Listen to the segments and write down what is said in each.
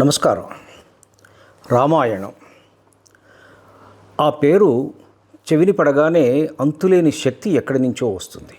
నమస్కారం. రామాయణం. ఆ పేరు చెవిని పడగానే అంతులేని శక్తి ఎక్కడి నుంచో వస్తుంది.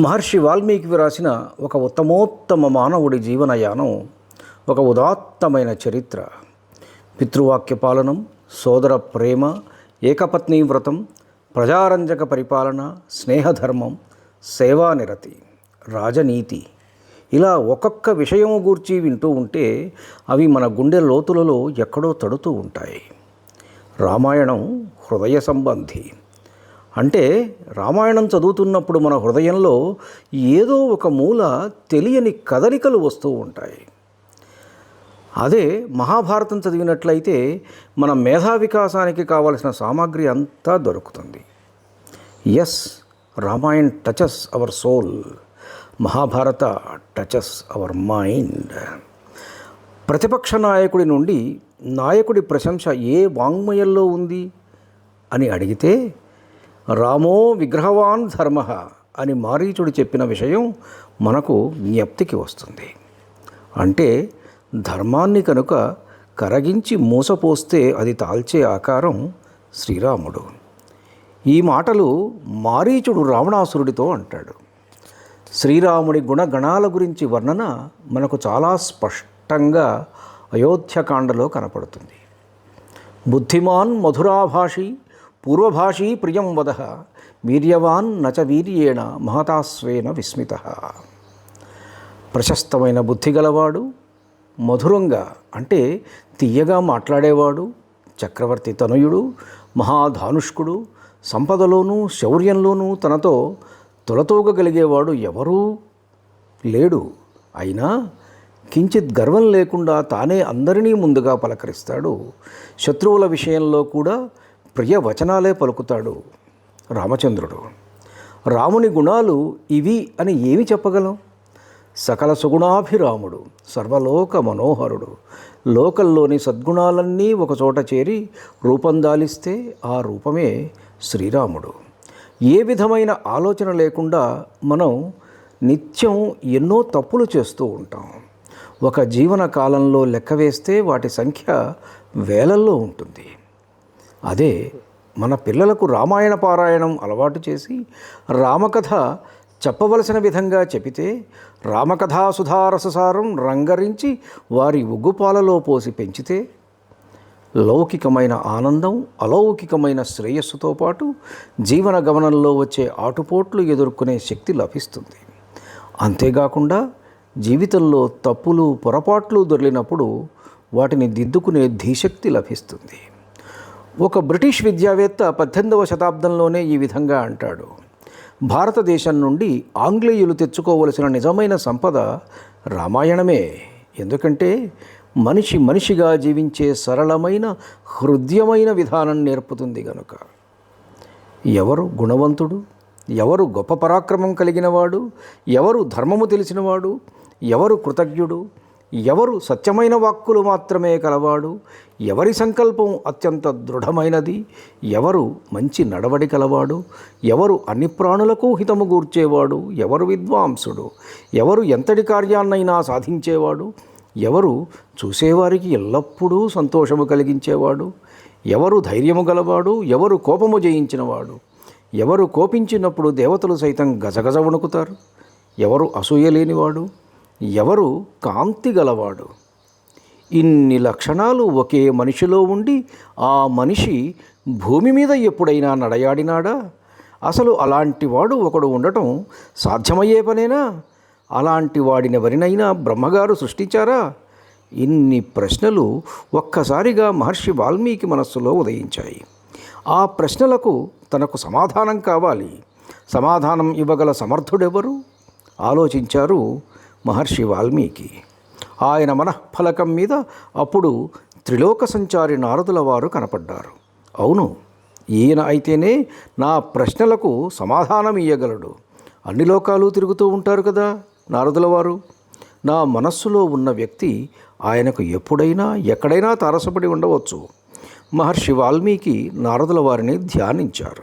మహర్షి వాల్మీకి వ్రాసిన ఒక ఉత్తమోత్తమ మానవుడి జీవనయానం ఒక ఉదాత్తమైన చరిత్ర. పితృవాక్య పాలనం సోదర ప్రేమ ఏకపత్ని వ్రతం ప్రజారంజక పరిపాలన స్నేహధర్మం సేవానిరతి రాజనీతి. ఇలా ఒక్కొక్క విషయము గూర్చి వింటూ ఉంటే అవి మన గుండె లోతులలో ఎక్కడో తడుతూ ఉంటాయి. రామాయణం హృదయ సంబంధి. అంటే రామాయణం చదువుతున్నప్పుడు మన హృదయంలో ఏదో ఒక మూల తెలియని కదలికలు వస్తూ ఉంటాయి. అదే మహాభారతం చదివినట్లయితే మన మేధా వికాసానికి కావలసిన సామాగ్రి అంతా దొరుకుతుంది. Yes Ramayan touches our soul Mahabharata touches our mind. ప్రతిపక్ష నాయకుడి నుండి నాయకుడి ప్రశంస ఏ వాంగ్మయంలో ఉంది? అని అడిగితే రామో విగ్రహవాన్ ధర్మ అని మారీచుడు చెప్పిన విషయం మనకు జ్ఞప్తికి వస్తుంది. అంటే ధర్మాన్ని కనుక కరగించి మూసపోస్తే అది తాల్చే ఆకారం శ్రీరాముడు. ఈ మాటలు మారీచుడు రావణాసురుడితో అంటాడు. శ్రీరాముడి గుణగణాల గురించి వర్ణన మనకు చాలా స్పష్టంగా అయోధ్యకాండలో కనపడుతుంది. బుద్ధిమాన్ మధురాభాషి పూర్వభాషీ ప్రియం వద వీర్యవాన్ నచ వీర్యేణ మహతాస్వేన విస్మిత. ప్రశస్తమైన బుద్ధి గలవాడు మధురంగా అంటే తీయగా మాట్లాడేవాడు చక్రవర్తి తనయుడు మహాధానుష్కుడు సంపదలోనూ శౌర్యంలోనూ తనతో తులతూగగలిగేవాడు ఎవరూ లేడు. అయినా కించిత్ గర్వం లేకుండా తానే అందరినీ ముందుగా పలకరిస్తాడు. శత్రువుల విషయంలో కూడా ప్రియ వచనాలే పలుకుతాడు రామచంద్రుడు. రాముని గుణాలు ఇవి అని ఏమి చెప్పగలం? సకల సుగుణాభిరాముడు సర్వలోక మనోహరుడు లోకల్లోని సద్గుణాలన్నీ ఒకచోట చేరి రూపం దాలిస్తే ఆ రూపమే శ్రీరాముడు. ఏ విధమైన ఆలోచన లేకుండా మనం నిత్యం ఎన్నో తప్పులు చేస్తూ ఉంటాం. ఒక జీవన కాలంలో లెక్క వేస్తే వాటి సంఖ్య వేలల్లో ఉంటుంది. అదే మన పిల్లలకు రామాయణ పారాయణం అలవాటు చేసి రామకథ చెప్పవలసిన విధంగా చెబితే రామకథా సుధారససారం రంగరించి వారి ఉగ్గుపాలలో పోసి పెంచితే లౌకికమైన ఆనందం అలౌకికమైన శ్రేయస్సుతో పాటు జీవన గమనంలో వచ్చే ఆటుపోట్లు ఎదుర్కొనే శక్తి లభిస్తుంది. అంతేకాకుండా జీవితంలో తప్పులు పొరపాట్లు దొరికినప్పుడు వాటిని దిద్దుకునే ధీశక్తి లభిస్తుంది. ఒక బ్రిటిష్ విద్యావేత్త పద్దెనిమిదవ శతాబ్దంలోనే ఈ విధంగా అంటాడు. భారతదేశం నుండి ఆంగ్లేయులు తెచ్చుకోవలసిన నిజమైన సంపద రామాయణమే. ఎందుకంటే మనిషి మనిషిగా జీవించే సరళమైన హృదయమైన విధానం నేర్పుతుంది గనుక. ఎవరు గుణవంతుడు? ఎవరు గొప్ప పరాక్రమం కలిగినవాడు? ఎవరు ధర్మము తెలిసినవాడు? ఎవరు కృతజ్ఞుడు? ఎవరు సత్యమైన వాక్కులు మాత్రమే కలవాడు? ఎవరి సంకల్పం అత్యంత దృఢమైనది? ఎవరు మంచి నడవడి కలవాడు? ఎవరు అన్ని ప్రాణులకు హితము గూర్చేవాడు? ఎవరు విద్వాంసుడు? ఎవరు ఎంతటి కార్యాన్నైనా సాధించేవాడు? ఎవరు చూసేవారికి ఎల్లప్పుడూ సంతోషము కలిగించేవాడు? ఎవరు ధైర్యము గలవాడు? ఎవరు కోపము జయించినవాడు? ఎవరు కోపించినప్పుడు దేవతలు సైతం గజగజ వణుకుతారు? ఎవరు అసూయ లేనివాడు? ఎవరు కాంతి గలవాడు? ఇన్ని లక్షణాలు ఒకే మనిషిలో ఉండి ఆ మనిషి భూమి మీద ఎప్పుడైనా నడయాడినాడా? అసలు అలాంటి వాడు ఒకడు ఉండటం సాధ్యమయ్యే పనేనా? అలాంటి వాడినెవరినైనా బ్రహ్మగారు సృష్టించారా? ఇన్ని ప్రశ్నలు ఒక్కసారిగా మహర్షి వాల్మీకి మనస్సులో ఉదయించాయి. ఆ ప్రశ్నలకు తనకు సమాధానం కావాలి. సమాధానం ఇవ్వగల సమర్థుడెవరు? ఆలోచించారు మహర్షి వాల్మీకి. ఆయన మనఃఫలకం మీద అప్పుడు త్రిలోక సంచారి నారదుల వారు కనపడ్డారు. అవును ఈయన అయితేనే నా ప్రశ్నలకు సమాధానం ఇయ్యగలడు. అన్ని లోకాలు తిరుగుతూ ఉంటారు కదా. నారదుల వారు నా మనస్సులో ఉన్న వ్యక్తి ఆయనకు ఎప్పుడైనా ఎక్కడైనా తారసపడి ఉండవచ్చు. మహర్షి వాల్మీకి నారదుల వారిని ధ్యానించారు.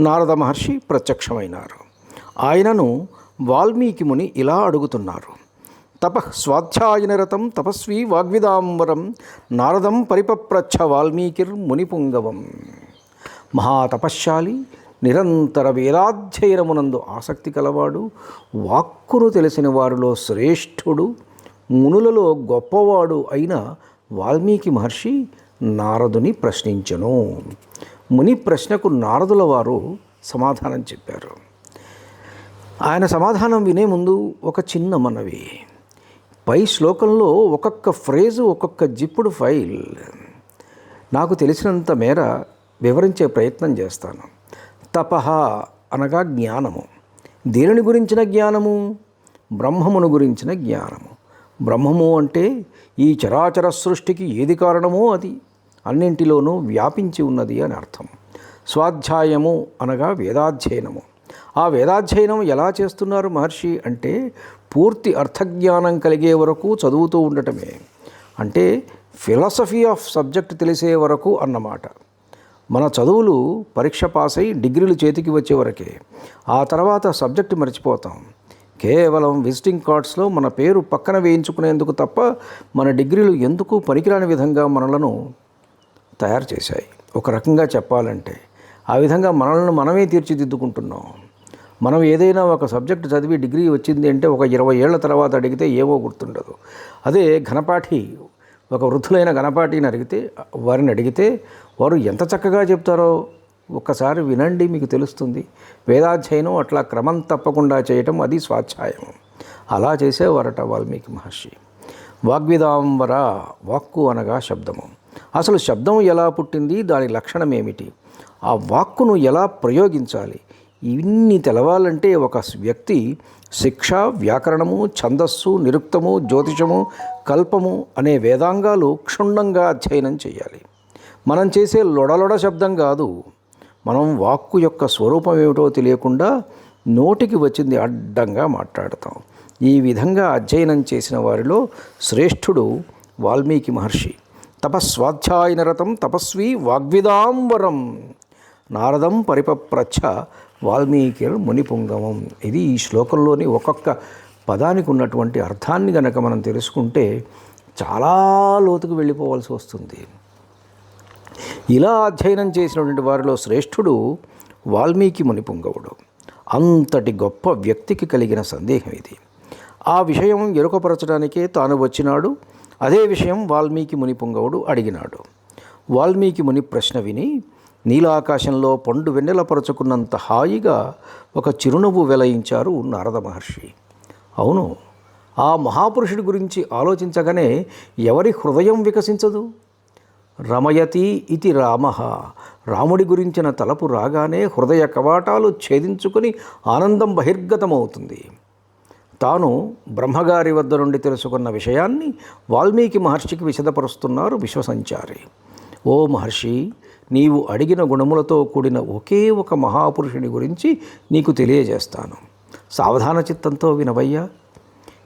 నారద మహర్షి ప్రత్యక్షమైనారు. ఆయనను వాల్మీకి ముని ఇలా అడుగుతున్నారు. తప స్వాధ్యాయనరతం తపస్వి వాగ్విదాంబరం నారదం పరిపప్రచ్ఛ వాల్మీకిర్ మునిపుంగవం. మహాతపశ్శాలి నిరంతర వేదాధ్యయనమునందు ఆసక్తి కలవాడు వాక్కును తెలిసిన వారిలో శ్రేష్ఠుడు మునులలో గొప్పవాడు అయిన వాల్మీకి మహర్షి నారదుని ప్రశ్నించను. ముని ప్రశ్నకు నారదుల వారు సమాధానం చెప్పారు. ఆయన సమాధానం వినే ముందు ఒక చిన్న మనవి. పై శ్లోకంలో ఒక్కొక్క ఫ్రేజు ఒక్కొక్క జిప్పుడు ఫైల్. నాకు తెలిసినంత మేర వివరించే ప్రయత్నం చేస్తాను. తపహ అనగా జ్ఞానము. దేనిని గురించిన జ్ఞానము? బ్రహ్మమును గురించిన జ్ఞానము. బ్రహ్మము అంటే ఈ చరాచర సృష్టికి ఏది కారణమో అది. అన్నింటిలోనూ వ్యాపించి ఉన్నది అని అర్థం. స్వాధ్యాయము అనగా వేదాధ్యయనము. ఆ వేదాధ్యయనం ఎలా చేస్తున్నారు మహర్షి అంటే పూర్తి అర్థజ్ఞానం కలిగే వరకు చదువుతూ ఉండటమే. అంటే ఫిలాసఫీ ఆఫ్ సబ్జెక్ట్ తెలిసే వరకు అన్నమాట. మన చదువులు పరీక్ష పాస్ అయి డిగ్రీలు చేతికి వచ్చే వరకే. ఆ తర్వాత సబ్జెక్ట్ మర్చిపోతాం. కేవలం విజిటింగ్ కార్డ్స్లో మన పేరు పక్కన వేయించుకునేందుకు తప్ప మన డిగ్రీలు ఎందుకు పనికిరాని విధంగా మనలను తయారు చేశాయి? ఒక రకంగా చెప్పాలంటే ఆ విధంగా మనలను మనమే తీర్చిదిద్దుకుంటున్నాం. మనం ఏదైనా ఒక సబ్జెక్ట్ చదివి డిగ్రీ వచ్చింది అంటే ఒక ఇరవై ఏళ్ళ తర్వాత అడిగితే ఏవో గుర్తుండదు. అదే ఘనపాఠి ఒక వృద్ధులైన గణపాటిని అడిగితే వారిని అడిగితే వారు ఎంత చక్కగా చెప్తారో ఒక్కసారి వినండి మీకు తెలుస్తుంది. వేదాధ్యయనం అట్లా క్రమం తప్పకుండా చేయటం అది స్వాధ్యాయం. అలా చేసేవారట వాల్మీకి మహర్షి. వాగ్విదాంబర వాక్కు అనగా శబ్దము. అసలు శబ్దం ఎలా పుట్టింది దాని లక్షణం ఏమిటి? ఆ వాక్కును ఎలా ప్రయోగించాలి? ఇన్ని తెలవాలంటే ఒక వ్యక్తి శిక్ష వ్యాకరణము ఛందస్సు నిరుక్తము జ్యోతిషము కల్పము అనే వేదాంగాలు క్షుణ్ణంగా అధ్యయనం చేయాలి. మనం చేసే లొడలొడ శబ్దం కాదు. మనం వాక్కు యొక్క స్వరూపం ఏమిటో తెలియకుండా నోటికి వచ్చింది అడ్డంగా మాట్లాడతాం. ఈ విధంగా అధ్యయనం చేసిన వారిలో శ్రేష్ఠుడు వాల్మీకి మహర్షి. తపస్వాధ్యాయనరతం తపస్వి వాగ్విదాంబరం నారదం పరిపప్రచ్ఛ వాల్మీకి మునిపుంగమం. ఇది ఈ శ్లోకంలోని ఒక్కొక్క పదానికి ఉన్నటువంటి అర్థాన్ని గనక మనం తెలుసుకుంటే చాలా లోతుకు వెళ్ళిపోవాల్సి వస్తుంది. ఇలా అధ్యయనం చేసినటువంటి వారిలో శ్రేష్ఠుడు వాల్మీకి మునిపుంగవుడు అంతటి గొప్ప వ్యక్తికి కలిగిన సందేహం ఇది. ఆ విషయం ఎరుకపరచడానికే తాను వచ్చినాడు. అదే విషయం వాల్మీకి మునిపుంగవుడు అడిగినాడు. వాల్మీకి ముని ప్రశ్న విని నీలాకాశంలో పండు వెన్నెలపరచుకున్నంత హాయిగా ఒక చిరునవ్వు వెలయించారు నారద మహర్షి. అవును. ఆ మహాపురుషుడి గురించి ఆలోచించగానే ఎవరి హృదయం వికసించదు? రమయతి ఇది రామ. రాముడి గురించిన తలపు రాగానే హృదయ కవాటాలు ఛేదించుకుని ఆనందం బహిర్గతమవుతుంది. తాను బ్రహ్మగారి వద్ద నుండి తెలుసుకున్న విషయాన్ని వాల్మీకి మహర్షికి విశదపరుస్తున్నారు విశ్వసంచారి. ఓ మహర్షి నీవు అడిగిన గుణములతో కూడిన ఒకే ఒక మహాపురుషుని గురించి నీకు తెలియజేస్తాను. సావధాన చిత్తంతో వినవయ్యా.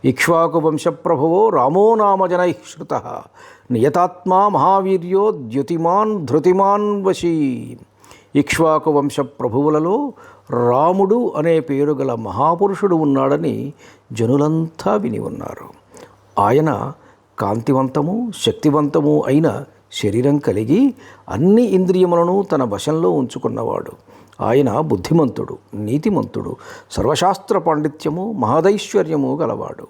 ఇక్ష్వాకు వంశప్రభవో రామో నామజనై శ్రుత నియతాత్మా మహావీర్యో ద్యుతిమాన్ ధృతిమాన్ వశీ. ఇక్ష్వాకు వంశ ప్రభువులలో రాముడు అనే పేరు గల మహాపురుషుడు ఉన్నాడని జనులంతా విని ఉన్నారు. ఆయన కాంతివంతము శక్తివంతము అయిన శరీరం కలిగి అన్ని ఇంద్రియములను తన వశంలో ఉంచుకున్నవాడు. ఆయన బుద్ధిమంతుడు నీతిమంతుడు సర్వశాస్త్ర పాండిత్యము మహదైశ్వర్యము గలవాడు.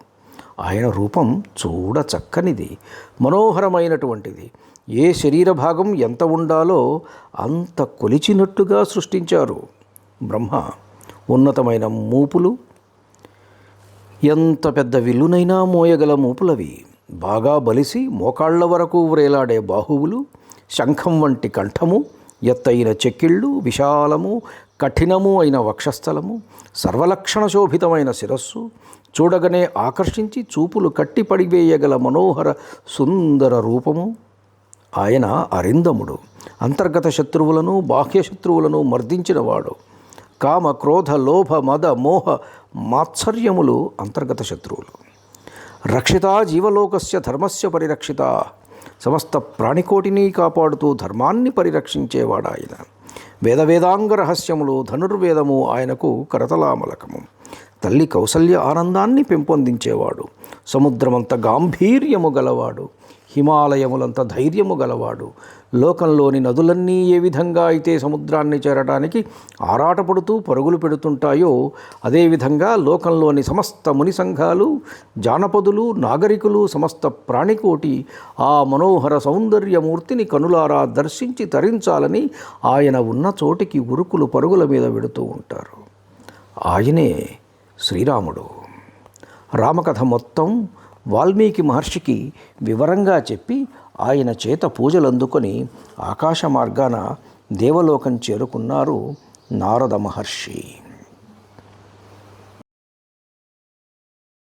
ఆయన రూపం చూడ చక్కనిది మనోహరమైనటువంటిది. ఏ శరీర భాగం ఎంత ఉండాలో అంత కొలిచినట్టుగా సృష్టించారు. బ్రహ్మ ఉన్నతమైన మూపులు. ఎంత పెద్ద విల్లునైనా మోయగల మూపులవి. బాగా బలిసి మోకాళ్ళ వరకు వ్రేలాడే బాహువులు శంఖం వంటి కంఠము ఎత్తైన చెక్కిళ్ళు విశాలము కఠినము అయిన వక్షస్థలము సర్వలక్షణ శోభితమైన శిరస్సు చూడగనే ఆకర్షించి చూపులు కట్టిపడివేయగల మనోహర సుందర రూపము. ఆయన అరిందముడు అంతర్గత శత్రువులను బాహ్య శత్రువులను మర్దించినవాడు. కామ క్రోధ లోభ మద మోహ మాత్సర్యములు అంతర్గత శత్రువులు. రక్షిత జీవలోకస్య ధర్మస్య పరిరక్షిత. సమస్త ప్రాణికోటిని కాపాడుతూ ధర్మాన్ని పరిరక్షించేవాడాయన వేద వేదాంగ రహస్యములు ధనుర్వేదము ఆయనకు కరతలామలకము. తల్లి కౌసల్య ఆనందాన్ని పెంపొందించేవాడు. సముద్రమంత గాంభీర్యము గలవాడు. హిమాలయములంత ధైర్యము గలవాడు. లోకంలోని నదులన్నీ ఏ విధంగా అయితే సముద్రాన్ని చేరడానికి ఆరాటపడుతూ పరుగులు పెడుతుంటాయో అదేవిధంగా లోకంలోని సమస్త ముని సంఘాలు జానపదులు నాగరికులు సమస్త ప్రాణికోటి ఆ మనోహర సౌందర్యమూర్తిని కనులారా దర్శించి తరించాలని ఆయన ఉన్న చోటికి ఉరుకులు పరుగుల మీద వెడుతూ ఉంటారు. ఆయనే శ్రీరాముడు. రామకథ మొత్తం వాల్మీకి మహర్షికి వివరంగా చెప్పి ఆయన చేత పూజలు అందుకొని ఆకాశ మార్గాన దేవలోకం చేరుకున్నారు నారద మహర్షి.